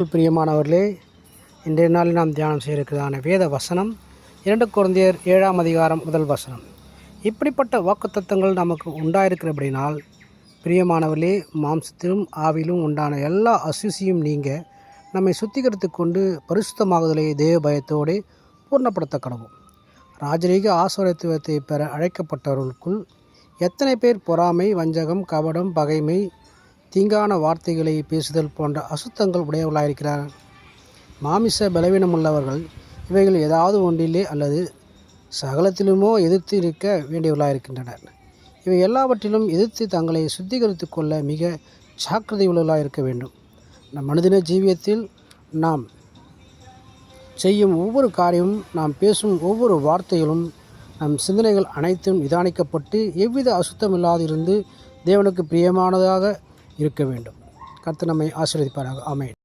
பிரியமானவர்களே இன்றைய நாளில் நாம் தியானம் செய்திருக்கிறதான வேத வசனம் இரண்டு குழந்தையர் ஏழாம் அதிகாரம் முதல் வசனம். இப்படிப்பட்ட வாக்குத்தத்தங்கள் நமக்கு உண்டாயிருக்கிறபடினால் பிரியமானவர்களே மாம்சத்திலும் ஆவிலும் உண்டான எல்லா அசுசியும் நீங்க நம்மை சுத்திகரித்து கொண்டு பரிசுத்தமாகுதலை தேவ பயத்தோடு பூர்ணப்படுத்த கடவும் ராஜரீக ஆசோரத்துவத்தை பெற அழைக்கப்பட்டவர்களுக்குள் எத்தனை பேர் பொறாமை வஞ்சகம் கபடம் பகைமை தீங்கான வார்த்தைகளை பேசுதல் போன்ற அசுத்தங்கள் உடையவர்களாயிருக்கிறார்கள் மாமிச பலவீனம் உள்ளவர்கள் இவைகள் ஏதாவது ஒன்றிலே அல்லது சகலத்திலுமோ எதிர்த்து இருக்க வேண்டியவர்களாயிருக்கின்றனர் இவை எல்லாவற்றிலும் எதிர்த்து தங்களை சுத்திகரித்து கொள்ள மிக ஜாக்கிரதை உள்ளவர்களாக இருக்க வேண்டும். நம் மனிதன ஜீவியத்தில் நாம் செய்யும் ஒவ்வொரு காரியமும் நாம் பேசும் ஒவ்வொரு வார்த்தைகளும் நம் சிந்தனைகள் அனைத்தும் நிதானிக்கப்பட்டு எவ்வித அசுத்தமில்லாதிருந்து தேவனுக்கு பிரியமானதாக இருக்க வேண்டும். கர்த்தர் நம்மை ஆசீர்வதிப்பாராக. ஆமென்.